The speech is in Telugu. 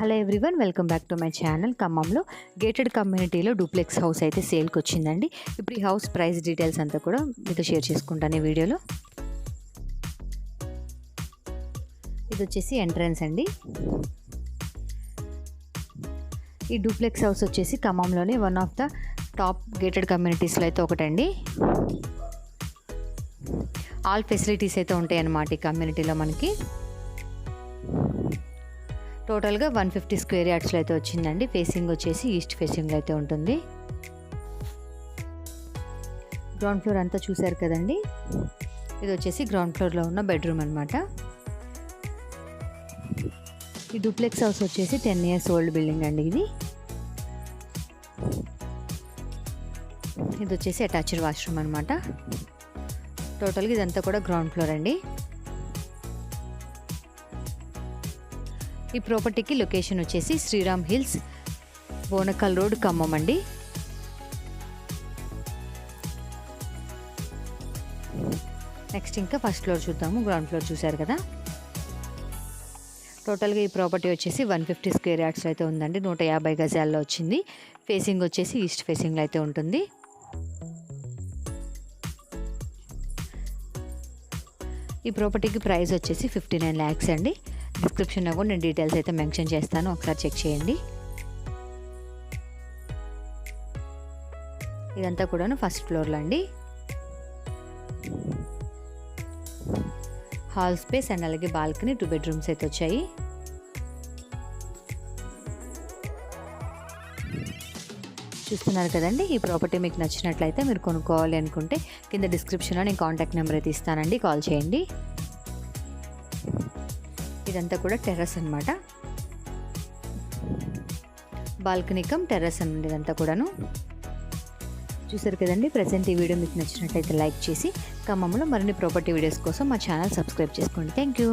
Hello everyone welcome back to my channel ఖమ్మంలో గేటెడ్ కమ్యూనిటీలో డూప్లెక్స్ హౌస్ అయితే సేల్కి వచ్చిందండి ఇప్పుడు ఈ హౌస్ ప్రైస్ డీటెయిల్స్ అంతా కూడా మీతో షేర్ చేసుకుంటాను ఈ వీడియోలో. ఇది వచ్చేసి ఎంట్రన్స్ అండి. ఈ డూప్లెక్స్ హౌస్ వచ్చేసి ఖమ్మంలోనే one of the top gated కమ్యూనిటీస్లో అయితే ఒకటండి. ఆల్ ఫెసిలిటీస్ అయితే ఉంటాయి అన్నమాట ఈ కమ్యూనిటీలో మనకి. టోటల్గా వన్ ఫిఫ్టీ స్క్వేర్ యార్డ్స్లో అయితే వచ్చిందండి. ఫేసింగ్ వచ్చేసి ఈస్ట్ ఫేసింగ్లో అయితే ఉంటుంది. గ్రౌండ్ ఫ్లోర్ అంతా చూశారు కదండి. ఇది వచ్చేసి గ్రౌండ్ ఫ్లోర్లో ఉన్న బెడ్రూమ్ అనమాట ఈ డూప్లెక్స్ హౌస్ వచ్చేసి టెన్ ఇయర్స్ ఓల్డ్ బిల్డింగ్ అండి ఇది. ఇది వచ్చేసి అటాచ్డ్ వాష్రూమ్ అనమాట టోటల్గా ఇదంతా కూడా గ్రౌండ్ ఫ్లోర్ అండి. ఈ ప్రాపర్టీకి లొకేషన్ వచ్చేసి శ్రీరామ్ హిల్స్ బోనకల్ రోడ్ ఖమ్మం అండి. నెక్స్ట్ ఇంకా ఫస్ట్ ఫ్లోర్ చూద్దాము గ్రౌండ్ ఫ్లోర్ చూశారు కదా. టోటల్గా ఈ ప్రాపర్టీ వచ్చేసి వన్ ఫిఫ్టీ స్క్వేర్ యార్డ్స్లో అయితే ఉందండి నూట యాభై గజాల్లో వచ్చింది. ఫేసింగ్ వచ్చేసి ఈస్ట్ ఫేసింగ్లో అయితే ఉంటుంది. ఈ ప్రాపర్టీకి ప్రైస్ వచ్చేసి ఫిఫ్టీ నైన్ ల్యాక్స్ అండి. డిస్క్రిప్షన్లో కూడా నేను డీటెయిల్స్ అయితే మెన్షన్ చేస్తాను. ఒకసారి చెక్ చేయండి. ఇదంతా కూడాను ఫస్ట్ ఫ్లోర్లో అండి. హాల్ స్పేస్ అండ్ అలాగే బాల్కనీ టూ బెడ్రూమ్స్ అయితే వచ్చాయి. చూస్తున్నారు కదండి ఈ ప్రాపర్టీ మీకు నచ్చినట్లయితే మీరు కొనుక్కోవాలి అనుకుంటే కింద డిస్క్రిప్షన్లో నేను కాంటాక్ట్ నెంబర్ అయితే ఇస్తానండి. కాల్ చేయండి. ఇదంతా కూడా టెర్రస్ అనమాట బాల్కనీ కమ్ టెర్రస్ అండి ఇదంతా కూడాను. చూసారు కదండి ప్రజెంట్ ఈ వీడియో మీకు నచ్చినట్లయితే లైక్ చేసి ఖమ్మంలో మరిన్ని ప్రాపర్టీ వీడియోస్ కోసం మా ఛానల్ సబ్స్క్రైబ్ చేసుకోండి. Thank you.